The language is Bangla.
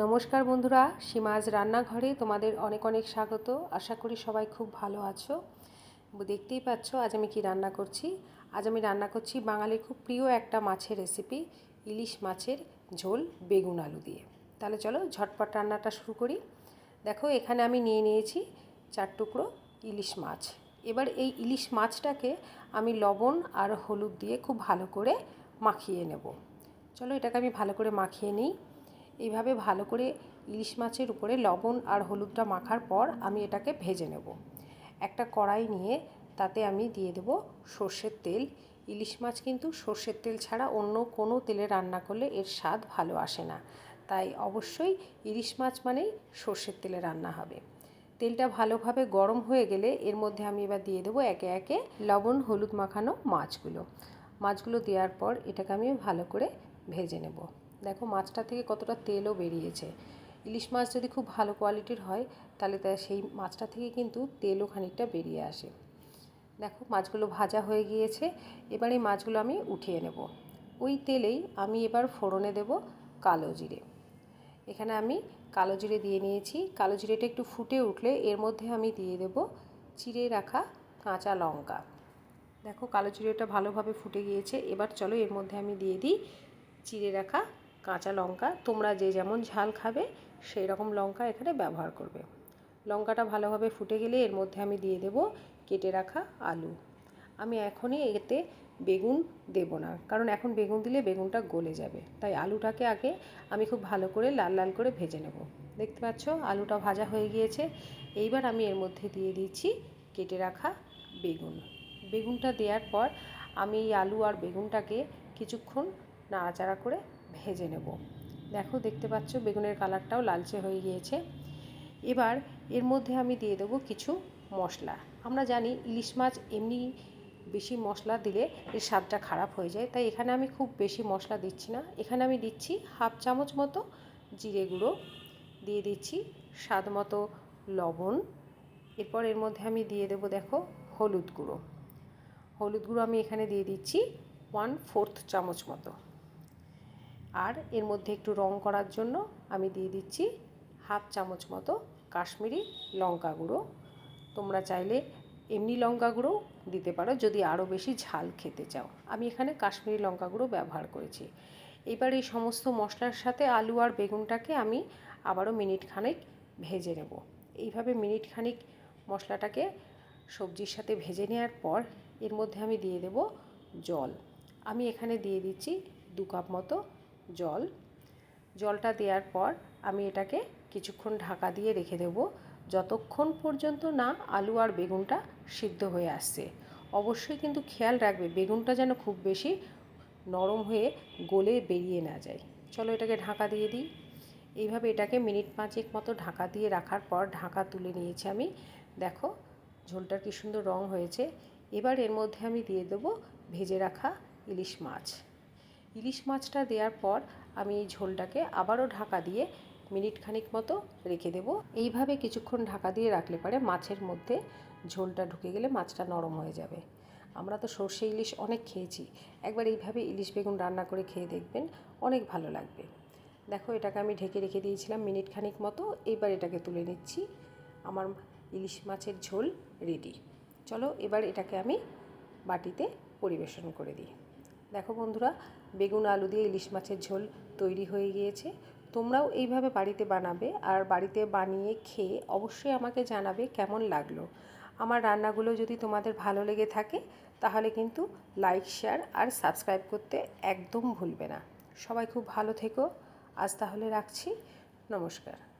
নমস্কার বন্ধুরা, সীমাজ রান্নাঘরে তোমাদের অনেক অনেক স্বাগত। আশা করি সবাই খুব ভালো আছো। দেখতেই পাচ্ছ আজ আমি কি রান্না করছি। আজ আমি রান্না করছি বাঙালির খুব প্রিয় একটা মাছের রেসিপি ইলিশ মাছের ঝোল বেগুন আলু দিয়ে। তাহলে চলো ঝটপট রান্নাটা শুরু করি। দেখো, এখানে আমি নিয়ে নিয়েছি চার টুকরো ইলিশ মাছ। এবার এই ইলিশ মাছটাকে আমি লবণ আর হলুদ দিয়ে খুব ভালো করে মাখিয়ে নেব। চলো এটাকে আমি ভালো করে মাখিয়ে নিই। এইভাবে ভালো করে ইলিশ মাছের উপরে লবণ আর হলুদটা মাখার পর আমি এটাকে ভেজে নেব। একটা কড়াই নিয়ে তাতে আমি দিয়ে দেব সর্ষের তেল। ইলিশ মাছ কিন্তু সর্ষের তেল ছাড়া অন্য কোনো তেলে রান্না করলে এর স্বাদ ভালো আসে না। তাই অবশ্যই ইলিশ মাছ মানেই সর্ষের তেলে রান্না হবে। তেলটা ভালোভাবে গরম হয়ে গেলে এর মধ্যে আমি এবার দিয়ে দেবো একে একে লবণ, হলুদ মাখানো মাছগুলো। মাছগুলো দেওয়ার পর এটাকে আমি ভালো করে ভেজে নেব। দেখো মাছটা থেকে কতটা তেলও বেরিয়েছে। ইলিশ মাছ যদি খুব ভালো কোয়ালিটির হয়, তাহলে তা সেই মাছটা থেকে কিন্তু তেলও খানিকটা বেরিয়ে আসে। দেখো মাছগুলো ভাজা হয়ে গিয়েছে, এবার এই মাছগুলো আমি উঠিয়ে নেব। ওই তেলেই আমি এবার ফোড়নে দেব কালো জিরে। এখানে আমি কালো জিরে দিয়ে নিয়েছি। কালো জিরেটা একটু ফুটে উঠলে এর মধ্যে আমি দিয়ে দেব চিড়ে রাখা কাঁচা লঙ্কা। দেখো কালো জিরেটা ভালোভাবে ফুটে গিয়েছে, এবার চলো এর মধ্যে আমি দিয়ে দিই চিড়ে রাখা কাঁচা লঙ্কা, তোমরা যে যেমন ঝাল খাবে, সেই রকম লঙ্কা এখানে ব্যবহার করবে। লঙ্কাটা ভালোভাবে ফুটে গেলে এর মধ্যে আমি দিয়ে দেব কেটে রাখা আলু। আমি এখনই এতে বেগুন দেব না, কারণ এখন বেগুন দিলে বেগুনটা গলে যাবে। তাই আলুটাকে আগে আমি খুব ভালো করে লাল লাল করে ভেজে নেব। দেখতে পাচ্ছ, আলুটা ভাজা হয়ে গিয়েছে। এইবার আমি এর মধ্যে দিয়ে দিচ্ছি কেটে রাখা বেগুন। বেগুনটা দেওয়ার পর আমি এই আলু আর বেগুনটাকে কিছুক্ষণ নাড়াচাড়া করে ভেজে নেব। দেখো, দেখতে পাচ্ছ, বেগুনের কালারটাও লালচে হয়ে গিয়েছে। এবার এর মধ্যে আমি দিয়ে দেবো কিছু মশলা। আমরা জানি ইলিশ মাছ এমনি বেশি মশলা দিলে এর স্বাদটা খারাপ হয়ে যায়, তাই এখানে আমি খুব বেশি মশলা দিচ্ছি না। এখানে আমি দিচ্ছি হাফ চামচ মতো জিরে গুঁড়ো, দিয়ে দিচ্ছি স্বাদ মতো লবণ। এরপর এর মধ্যে আমি দিয়ে দেবো, দেখো, হলুদ গুঁড়ো। হলুদ গুঁড়ো আমি এখানে দিয়ে দিচ্ছি ওয়ান ফোর্থ চামচ মতো। আর এর মধ্যে একটু রং করার জন্য আমি দিয়ে দিচ্ছি হাফ চামচ মতো কাশ্মীরি লঙ্কা গুঁড়ো। তোমরা চাইলে এমনি লঙ্কা গুঁড়ো দিতে পারো, যদি আরও বেশি ঝাল খেতে চাও। আমি এখানে কাশ্মীরি লঙ্কা গুঁড়ো ব্যবহার করেছি। এবার এই সমস্ত মশলার সাথে আলু আর বেগুনটাকে আমি আবারও মিনিট খানেক ভেজে নেব। এইভাবে মিনিট খানিক মশলাটাকে সবজির সাথে ভেজে নেওয়ার পর এর মধ্যে আমি দিয়ে দেব জল। আমি এখানে দিয়ে দিচ্ছি দু কাপ মতো জল। জলটা দেওয়ার পর আমি এটাকে কিছুক্ষণ ঢাকা দিয়ে রেখে দেব। যতক্ষণ পর্যন্ত না আলু আর বেগুনটা সিদ্ধ হয়ে আসছে। অবশ্যই কিন্তু খেয়াল রাখবে, বেগুনটা যেন খুব বেশি নরম হয়ে গলে বেরিয়ে না যায়। চলো এটাকে ঢাকা দিয়ে দিই। এইভাবে এটাকে মিনিট পাঁচেক মতো ঢাকা দিয়ে রাখার পর ঢাকা তুলে নিয়েছি আমি। দেখো, ঝোলটার কী সুন্দর রং হয়েছে। এবার এর মধ্যে আমি দিয়ে দেবো ভেজে রাখা ইলিশ মাছ। ইলিশ মাছটা দেওয়ার পর আমি এই ঝোলটাকে আবারও ঢাকা দিয়ে মিনিট খানিক মতো রেখে দেব। এইভাবে কিছুক্ষণ ঢাকা দিয়ে রাখলে পারে মাছের মধ্যে ঝোলটা ঢুকে গেলে মাছটা নরম হয়ে যাবে। আমরা তো সর্ষে ইলিশ অনেক খেয়েছি। একবার এইভাবে ইলিশ বেগুন রান্না করে খেয়ে দেখবেন অনেক ভালো লাগবে। দেখো, এটাকে আমি ঢেকে রেখে দিয়েছিলাম মিনিট খানিক মতো। এইবার এটাকে তুলে নিচ্ছি। আমার ইলিশ মাছের ঝোল রেডি। চলো, এবার এটাকে আমি বাটিতে পরিবেশন করে দিই। দেখো বন্ধুরা, বেগুন আলু দিয়ে ইলিশ মাছের ঝোল তৈরি হয়ে গিয়েছে। তোমরাও এইভাবে বাড়িতে বানাবে আর বাড়িতে বানিয়ে খেয়ে অবশ্যই আমাকে জানাবে কেমন লাগল। আমার রান্নাগুলো যদি তোমাদের ভালো লেগে থাকে, তাহলে কিন্তু লাইক শেয়ার আর সাবস্ক্রাইব করতে একদম ভুলবে না। সবাই খুব ভালো থেকো। আজ তাহলে রাখছি। নমস্কার।